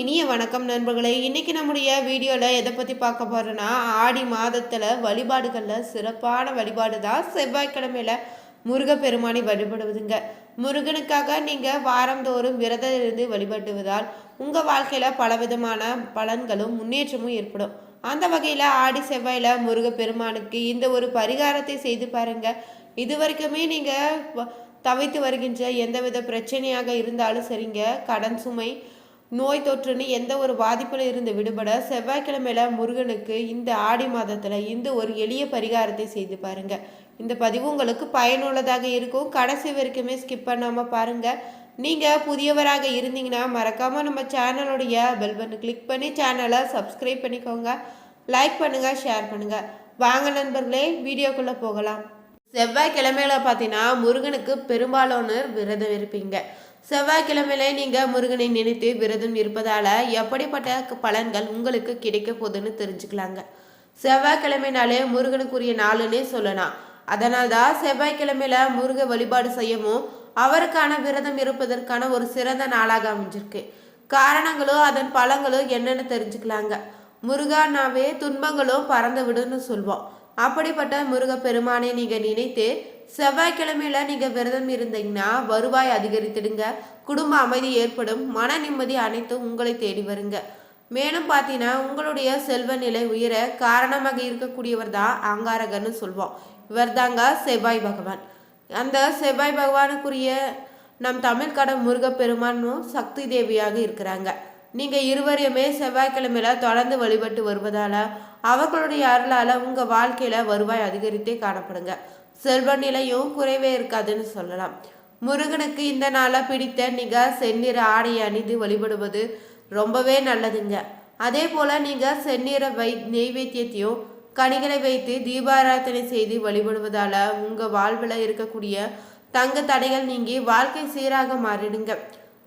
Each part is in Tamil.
இனிய வணக்கம் நண்பர்களே. இன்றைக்கி நம்முடைய வீடியோவில் எதை பற்றி பார்க்க போகிறோன்னா ஆடி மாதத்தில் வழிபாடுகளில் சிறப்பான வழிபாடு தான் செவ்வாய்க்கிழமையில் முருகப்பெருமானை வழிபடுவதுங்க. முருகனுக்காக நீங்கள் வாரந்தோறும் விரதம் இருந்து வழிபடுவதால் உங்கள் வாழ்க்கையில் பலவிதமான பலன்களும் முன்னேற்றமும் ஏற்படும். அந்த வகையில் ஆடி செவ்வாயில் முருகப்பெருமானுக்கு இந்த ஒரு பரிகாரத்தை செய்து பாருங்கள் இது வரைக்குமே நீங்கள் தவித்து வருகின்ற எந்தவித பிரச்சனையாக இருந்தாலும் சரிங்க. கடன் சுமை நோய் தொற்றுன்னு எந்த ஒரு பாதிப்பில் இருந்து விடுபட செவ்வாய்க்கிழமையில முருகனுக்கு இந்த ஆடி மாதத்தில் இந்த ஒரு எளிய பரிகாரத்தை செய்து பாருங்க. இந்த பதிவு உங்களுக்கு பயனுள்ளதாக இருக்கும். கடைசி வரைக்குமே ஸ்கிப் பண்ணாமல் பாருங்க. நீங்கள் புதியவராக இருந்தீங்கன்னா மறக்காமல் நம்ம சேனலுடைய பெல் பட்டன் கிளிக் பண்ணி சேனலை சப்ஸ்கிரைப் பண்ணிக்கோங்க. லைக் பண்ணுங்கள் ஷேர் பண்ணுங்கள் வாங்க நண்பர்களே வீடியோக்குள்ளே போகலாம். செவ்வாய்க்கிழமையில பார்த்தீங்கன்னா முருகனுக்கு பெரும்பாலானோர் விரதம் இருப்பீங்க. செவ்வாய்க்கிழமையில நீங்கள் முருகனை நினைத்து விரதம் இருப்பதால் எப்படிப்பட்ட பலன்கள் உங்களுக்கு கிடைக்க போகுதுன்னு தெரிஞ்சுக்கலாங்க. செவ்வாய்க்கிழமைனாலே முருகனுக்குரிய நாளுன்னே சொல்லலாம். அதனால் தான் செவ்வாய்க்கிழமையில முருக வழிபாடு செய்யவும் அவருக்கான விரதம் இருப்பதற்கான ஒரு சிறந்த நாளாக அமைஞ்சிருக்கு. காரணங்களும் அதன் பலங்களும் என்னென்னு தெரிஞ்சுக்கலாங்க. முருகானாவே துன்பங்களும் பறந்து விடுன்னு சொல்வோம். அப்படிப்பட்ட முருக பெருமானை நீங்கள் நினைத்து செவ்வாய்க்கிழமையில நீங்கள் விரதம் இருந்தீங்கன்னா வருவாய் அதிகரித்திடுங்க. குடும்ப அமைதி ஏற்படும். மன நிம்மதி அனைத்தும் உங்களை தேடி வருங்க. மேலும் பார்த்தீங்கன்னா உங்களுடைய செல்வ நிலை உயர காரணமாக இருக்கக்கூடியவர் தான் அங்காரகன்னு சொல்வோம். இவர் தாங்க செவ்வாய் பகவான். அந்த செவ்வாய் பகவானுக்குரிய நம் தமிழ்கடன் முருகப்பெருமானும் சக்தி தேவியாக இருக்கிறாங்க. நீங்கள் இருவரையுமே செவ்வாய்க்கிழமையில தொடர்ந்து வழிபட்டு வருவதால் அவர்களுடைய அருளால் உங்கள் வாழ்க்கையில் வருவாய் அதிகரித்தே காணப்படுங்க. செல்வ நிலையும் குறைவே இருக்காதுன்னு சொல்லலாம். முருகனுக்கு இந்த நாளை பிடித்த நீங்கள் செந்நிற ஆடை அணிந்து வழிபடுவது ரொம்பவே நல்லதுங்க. அதே போல் நீங்கள் செந்நிற வை நெய்வேத்தியத்தையும் கனிகளை வைத்து தீபாராதனை செய்து வழிபடுவதால் உங்கள் வாழ்வில் இருக்கக்கூடிய தங்க தடைகள் நீங்கி வாழ்க்கை சீராக மாறிடுங்க.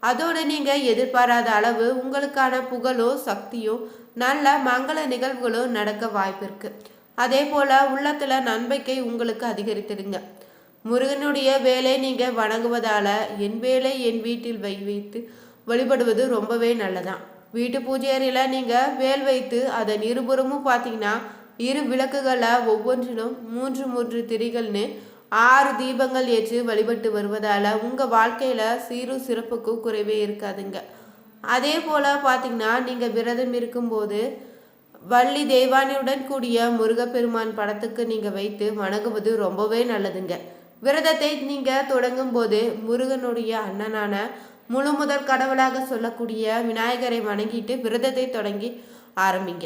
அதோடு நீங்கள் எதிர்பாராத அளவு உங்களுக்கான புகழோ சக்தியோ நல்ல மங்கள நிகழ்வுகளோ நடக்க வாய்ப்பு இருக்குது அதே போல் உள்ளத்தில் நம்பிக்கை உங்களுக்கு அதிகரித்திடுங்க. முருகனுடைய வேலை நீங்கள் வணங்குவதால் என் வேலை என் வீட்டில் வை வைத்து வழிபடுவது ரொம்பவே நல்லதான் வீட்டு பூஜை அறையில் நீங்கள் வேல் வைத்து அதன் இருபுறமும் பார்த்தீங்கன்னா இரு விளக்குகளை ஒவ்வொன்றிலும் மூன்று மூன்று திரிகள்னு ஆறு தீபங்கள் ஏற்றி வழிபட்டு வருவதால் உங்கள் வாழ்க்கையில் சீரு சிறப்புக்கு குறைவே இருக்காதுங்க. அதே போல் பார்த்திங்கன்னா நீங்கள் விரதம் இருக்கும்போது வள்ளி தெய்வானியுடன் கூடிய முருகப்பெருமான் படத்துக்கு நீங்கள் வைத்து வணங்குவது ரொம்பவே நல்லதுங்க. விரதத்தை நீங்கள் தொடங்கும் போது முருகனுடைய அண்ணனான முழு முதல் கடவுளாக சொல்லக்கூடிய விநாயகரை வணங்கிட்டு விரதத்தை தொடங்கி ஆரம்பிங்க.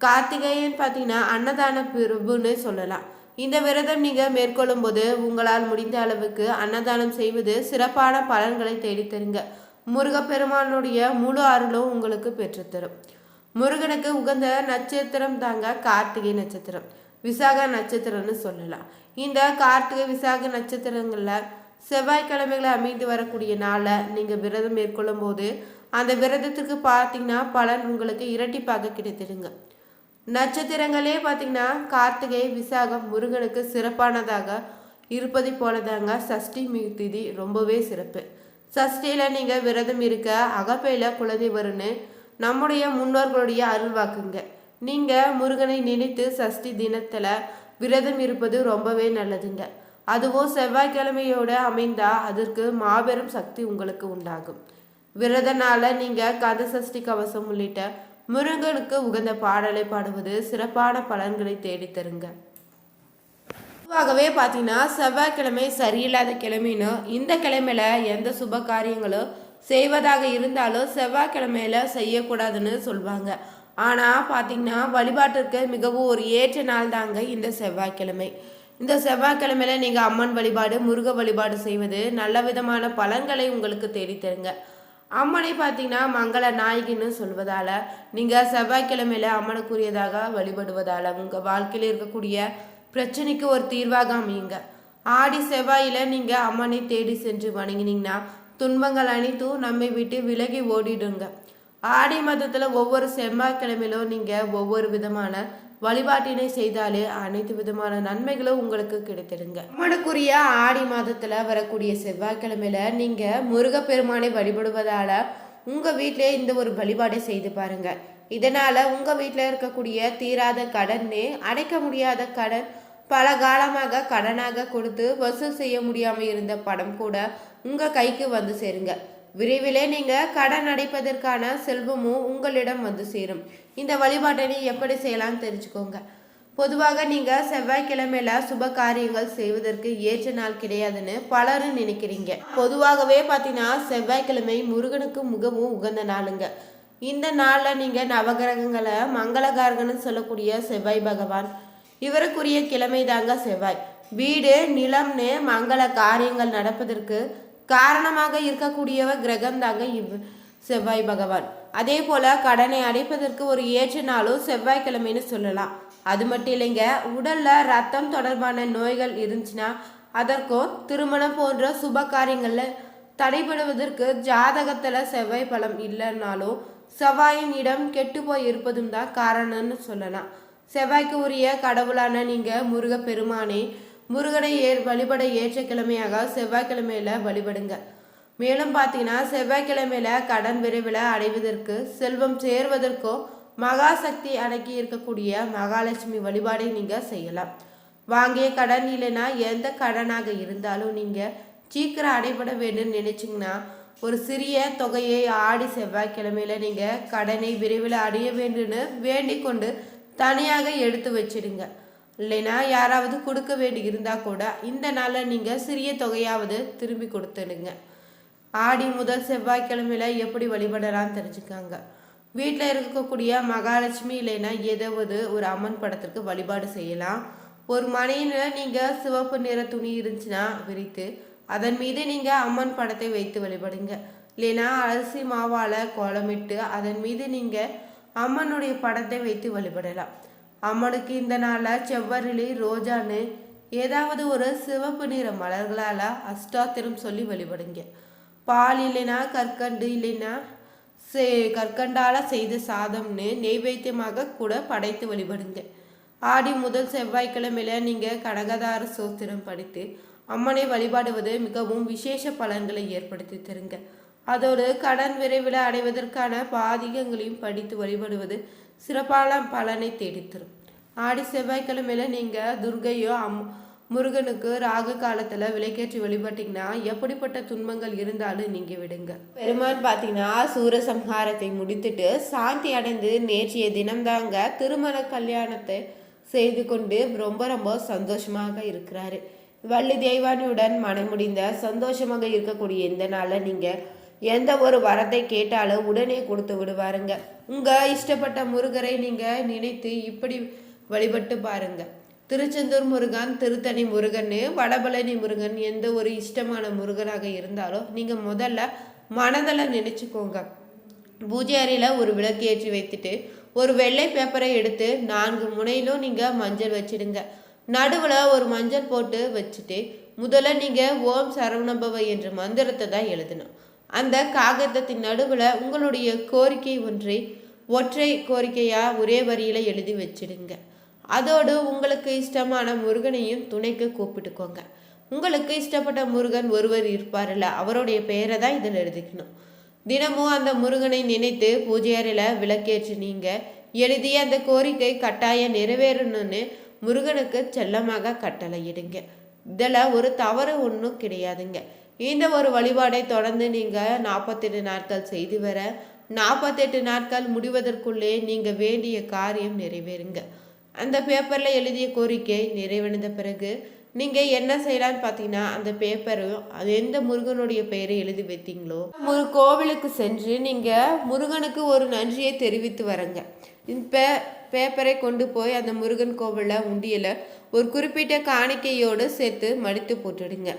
கார்த்திகேயன் பார்த்தீங்கன்னா அன்னதான பிரபுன்னு சொல்லலாம். இந்த விரதம் நீங்கள் மேற்கொள்ளும் போது உங்களால் முடிந்த அளவுக்கு அன்னதானம் செய்வது சிறப்பான பலன்களை தேடித்தருங்க. முருகப்பெருமானுடைய முழு அருளும் உங்களுக்கு பெற்றுத்தரும். முருகனுக்கு உகந்த நட்சத்திரம் தாங்க கார்த்திகை நட்சத்திரம். விசாக நட்சத்திரம்னு சொல்லலாம். இந்த கார்த்திகை விசாக நட்சத்திரங்களில் செவ்வாய்க்கிழமைகளை அமைந்து வரக்கூடிய நாளில் நீங்கள் விரதம் மேற்கொள்ளும் போது அந்த விரதத்துக்கு பார்த்தீங்கன்னா பலன் உங்களுக்கு இரட்டிப்பாக கிடைத்திடுங்க. நட்சத்திரங்களே பார்த்தீங்கன்னா கார்த்திகை விசாகம் முருகனுக்கு சிறப்பானதாக இருப்பதை போலதாங்க சஷ்டி திதி ரொம்பவே சிறப்பு. சஷ்டியில் நீங்கள் விரதம் இருக்க அகப்பையில் குலதெய்வர்னு நம்முடைய முன்னோர்களுடைய அருள்வாக்குங்க நீங்கள் முருகனை நினைத்து சஷ்டி தினத்தில் விரதம் இருப்பது ரொம்பவே நல்லதுங்க. அதுவும் செவ்வாய்க்கிழமையோடு அமைந்தா அதற்கு மாபெரும் சக்தி உங்களுக்கு உண்டாகும். விரதனால நீங்கள் கந்த சஷ்டி கவசம் உள்ளிட்ட முருகனுக்கு உகந்த பாடலை பாடுவது சிறப்பான பலன்களை தேடித்தருங்க. பொதுவாகவே பார்த்தீங்கன்னா செவ்வாய்க்கிழமை சரியில்லாத கிழமைன்னு இந்த கிழமையில எந்த சுப காரியங்களும் செய்வதாக இருந்தாலும் செவ்வாய்க்கிழமையில செய்யக்கூடாதுன்னு சொல்லுவாங்க ஆனால் பார்த்தீங்கன்னா வழிபாட்டிற்கு மிகவும் ஒரு ஏற்ற நாள் தாங்க இந்த செவ்வாய்க்கிழமை. இந்த செவ்வாய்க்கிழமையில நீங்கள் அம்மன் வழிபாடு முருக வழிபாடு செய்வது நல்ல விதமான பலன்களை உங்களுக்கு தேடித்தருங்க அம்மனை பார்த்தீங்கன்னா மங்கள நாயகின்னு சொல்வதால் நீங்கள் செவ்வாய்க்கிழமையில அம்மனுக்குரியதாக வழிபடுவதால் உங்கள் வாழ்க்கையில் இருக்கக்கூடிய பிரச்சனைக்கு ஒரு தீர்வாக அமையுங்க. ஆடி செவ்வாயில் நீங்கள் அம்மனை தேடி சென்று வணங்கினீங்கன்னா துன்பங்கள் அனைத்தும் நம்மை விட்டு விலகி ஓடிடுங்க. ஆடி மாதத்தில் ஒவ்வொரு செவ்வாய்க்கிழமையிலும் நீங்கள் ஒவ்வொரு விதமான வழிபாட்டினை செய்தாலே அனைத்து விதமான நன்மைகளும் உங்களுக்கு கிடைத்திடுங்க. நம்மளுக்குரிய ஆடி மாதத்தில் வரக்கூடிய செவ்வாய்க்கிழமையில நீங்கள் முருகப்பெருமானை வழிபடுவதால் உங்கள் வீட்டிலே இந்த ஒரு வழிபாடை செய்து பாருங்க. இதனால் உங்கள் வீட்டில் இருக்கக்கூடிய தீராத கடனே அடைக்க முடியாத கடன் பல காலமாக கடனாக கொடுத்து வசூல் செய்ய முடியாமல் இருந்த படம் கூட உங்கள் கைக்கு வந்து சேருங்க. விரைவிலே நீங்கள் கடன் அடைப்பதற்கான செல்வமும் உங்களிடம் வந்து சேரும். இந்த வழிபாட்டை நீ எப்படி செய்யலாம்னு தெரிஞ்சுக்கோங்க. பொதுவாக நீங்கள் செவ்வாய்க்கிழமையில சுப காரியங்கள் செய்வதற்கு ஏற்ற நாள் கிடையாதுன்னு பலரும் நினைக்கிறீங்க. பொதுவாகவே பார்த்தீங்கன்னா செவ்வாய்க்கிழமை முருகனுக்கு மிகவும் உகந்த நாளுங்க. இந்த நாளில் நீங்கள் நவகிரகங்களை மங்களகாரகன்னு சொல்லக்கூடிய செவ்வாய் பகவான் இவருக்குரிய கிழமை தாங்க செவ்வாய். வீடு நிலம்னு மங்கள காரியங்கள் நடப்பதற்கு காரணமாக இருக்கக்கூடியவர் கிரகம் தாங்க இவ் செவ்வாய் பகவான். அதே போல கடனை அடைப்பதற்கு ஒரு ஏற்ற நாளும் செவ்வாய்க்கிழமைன்னு சொல்லலாம். அது மட்டும் இல்லைங்க உடல்ல ரத்தம் தொடர்பான நோய்கள் இருந்துச்சுன்னா அதற்கும் திருமணம் போன்ற சுப காரியங்கள்ல தடைபடுவதற்கு ஜாதகத்துல செவ்வாய் பலம் இல்லைன்னாலும் செவ்வாயின் இடம் கெட்டு போய் இருப்பதும் தான் காரணம்னு சொல்லலாம். செவ்வாய்க்கு உரிய கடவுளான நீங்க முருகப்பெருமானே முருகனை ஏ வழிபட ஏற்ற கிழமையாக செவ்வாய்க்கிழமையில வழிபடுங்க. மேலும் பார்த்தீங்கன்னா செவ்வாய்க்கிழமையில கடன் விரைவில் அடைவதற்கு செல்வம் சேர்வதற்கோ மகாசக்தி அடக்கி இருக்கக்கூடிய மகாலட்சுமி வழிபாடை நீங்கள் செய்யலாம். வாங்கிய கடன் இல்லைன்னா எந்த கடனாக இருந்தாலும் நீங்கள் சீக்கிரம் அடைபட வேண்டும் நினைச்சிங்கன்னா ஒரு சிறிய தொகையை ஆடி செவ்வாய்க்கிழமையில நீங்கள் கடனை விரைவில் அடைய வேண்டும்னு வேண்டிக் கொண்டு தனியாக எடுத்து வச்சிடுங்க. இல்லைன்னா யாராவது கொடுக்க வேண்டி இருந்தால் கூட இந்த நாளில் நீங்கள் சிறிய தொகையாவது திரும்பி கொடுத்துடுங்க. ஆடி முதல் செவ்வாய்க்கிழமையில எப்படி வழிபடலாம்னு தெரிஞ்சுக்காங்க. வீட்டில் இருக்கக்கூடிய மகாலட்சுமி இல்லைன்னா ஏதாவது ஒரு அம்மன் படத்திற்கு வழிபாடு செய்யலாம். ஒரு மனையில் நீங்கள் சிவப்பு நிற துணி இருந்துச்சுன்னா விரித்து அதன் மீது நீங்கள் அம்மன் படத்தை வைத்து வழிபடுங்க. இல்லைன்னா அரிசி மாவால் கோலமிட்டு அதன் மீது நீங்கள் அம்மனுடைய படத்தை வைத்து வழிபடலாம். அம்மனுக்கு இந்த நாளில் செவ்வரளி ரோஜான்னு ஏதாவது ஒரு சிவப்பு நிற மலர்களால் அஷ்டாத்திரம் சொல்லி வழிபடுங்க. பால் இல்லைன்னா கற்கண்டு இல்லைன்னா சே கற்கண்டால செய்த சாதம்னு நெய்வேத்தியமாக கூட படைத்து வழிபடுங்க. ஆடி முதல் செவ்வாய்க்கிழமையில நீங்கள் கனகதார சோத்திரம் படித்து அம்மனை வழிபாடுவது மிகவும் விசேஷ பலன்களை ஏற்படுத்தி தருங்க. அதோடு கடன் விரைவில் அடைவதற்கான பாதிகங்களையும் படித்து வழிபடுவது சிறப்பான பலனை தேடித்தரும். ஆடி செவ்வாய்க்கிழமையில நீங்கள் துர்கையோ அம் முருகனுக்கு ராகு காலத்தில் விலைக்கேற்றி வழிபட்டீங்கன்னா எப்படிப்பட்ட துன்பங்கள் இருந்தாலும் நீங்கள் விடுங்க. பெருமான் பார்த்தீங்கன்னா சூரசம்ஹாரத்தை முடித்துட்டு சாந்தி அடைந்து நேற்றைய தினம்தாங்க திருமண கல்யாணத்தை செய்து கொண்டு ரொம்ப ரொம்ப சந்தோஷமாக இருக்கிறாரு. வள்ளி தெய்வானியுடன் மனமுடிந்த சந்தோஷமாக இருக்கக்கூடிய இந்த நாளில் நீங்கள் எந்த ஒரு வரத்தை கேட்டாலும் உடனே கொடுத்து விடுவாருங்க. உங்கள் இஷ்டப்பட்ட முருகரை நீங்கள் நினைத்து இப்படி வழிபட்டு பாருங்கள் திருச்செந்தூர் முருகன் திருத்தணி முருகன் வடபழனி முருகன் எந்த ஒரு இஷ்டமான முருகனாக இருந்தாலும் நீங்கள் முதல்ல மனதில் நினச்சிக்கோங்க. பூஜை அறையில் ஒரு விளக்கு ஏற்றி வைத்துட்டு ஒரு வெள்ளை பேப்பரை எடுத்து நான்கு முனையிலும் நீங்கள் மஞ்சள் வச்சிடுங்க. நடுவில் ஒரு மஞ்சள் போட்டு வச்சுட்டு முதல்ல நீங்கள் ஓம் சரவணபவ என்ற மந்திரத்தை தான் எழுதணும். அந்த காகிதத்தின் நடுவில் உங்களுடைய கோரிக்கை ஒன்றை ஒற்றை கோரிக்கையாக ஒரே வரியில் எழுதி வச்சிடுங்க. அதோடு உங்களுக்கு இஷ்டமான முருகனையும் துணைக்கு கூப்பிட்டுக்கோங்க. உங்களுக்கு இஷ்டப்பட்ட முருகன் ஒருவர் இருப்பார்ல அவருடைய பெயரை தான் இதில் எழுதிக்கணும். தினமும் அந்த முருகனை நினைத்து பூஜை அறையில் விளக்கேற்று நீங்கள் எழுதிய அந்த கோரிக்கை கட்டாயம் நிறைவேறணும்னு முருகனுக்கு செல்லமாக கட்டளையிடுங்க இதில் ஒரு தவறு ஒன்றும் கிடையாதுங்க. இந்த ஒரு வழிபாடை தொடர்ந்து நீங்கள் நாற்பத்தெட்டு நாட்கள் செய்து வர நாற்பத்தெட்டு நாட்கள் முடிவதற்குள்ளே நீங்கள் வேண்டிய காரியம் நிறைவேறுங்க. அந்த பேப்பரில் எழுதிய கோரிக்கை நிறைவடைந்த பிறகு நீங்கள் என்ன செய்யலான்னு பார்த்தீங்கன்னா அந்த பேப்பரும் அது எந்த முருகனுடைய பெயரை எழுதி வைத்தீங்களோ ஒரு கோவிலுக்கு சென்று நீங்கள் முருகனுக்கு ஒரு நன்றியை தெரிவித்து வரங்க. இப்போ பேப்பரை கொண்டு போய் அந்த முருகன் கோவிலில் உண்டியில் ஒரு குறிப்பிட்ட காணிக்கையோடு சேர்த்து மடித்து போட்டுடுங்க.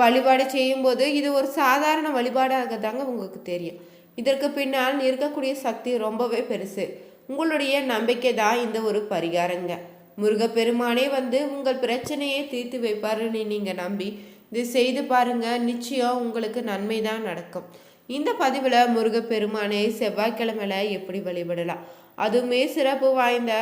வழிபாடு செய்யும்போது இது ஒரு சாதாரண வழிபாடாக தாங்க உங்களுக்கு தெரியும். இதற்கு பின்னால் இருக்கக்கூடிய சக்தி ரொம்பவே பெருசு. உங்களுடைய நம்பிக்கை தான் இந்த ஒரு பரிகாரங்க. முருகப்பெருமானே வந்து உங்கள் பிரச்சனையை தீர்த்து வைப்பாருன்னு நீங்கள் நம்பி இது செய்து பாருங்க நிச்சயம் உங்களுக்கு நன்மை தான் நடக்கும். இந்த பதிவில் முருகப்பெருமானை செவ்வாய்க்கிழமையில எப்படி வழிபடலாம்? அதுவுமே சிறப்பு வாய்ந்த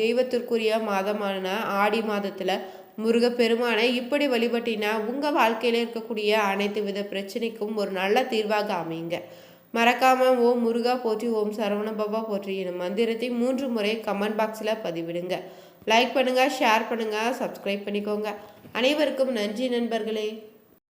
தெய்வத்திற்குரிய மாதமான ஆடி மாதத்தில் முருகப்பெருமானை இப்படி வழிபட்டினா உங்கள் வாழ்க்கையில் இருக்கக்கூடிய அனைத்து வித பிரச்சனைக்கும் ஒரு நல்ல தீர்வாக அமைங்க மறக்காம ஓம் முருகா போற்றி ஓம் சரவண பாபா போற்றி எனும் மந்திரத்தை மூன்று முறை கமெண்ட் பாக்ஸில் பதிவிடுங்க. லைக் பண்ணுங்க ஷேர் பண்ணுங்க சப்ஸ்கிரைப் பண்ணிக்கோங்க. அனைவருக்கும் நன்றி நண்பர்களே.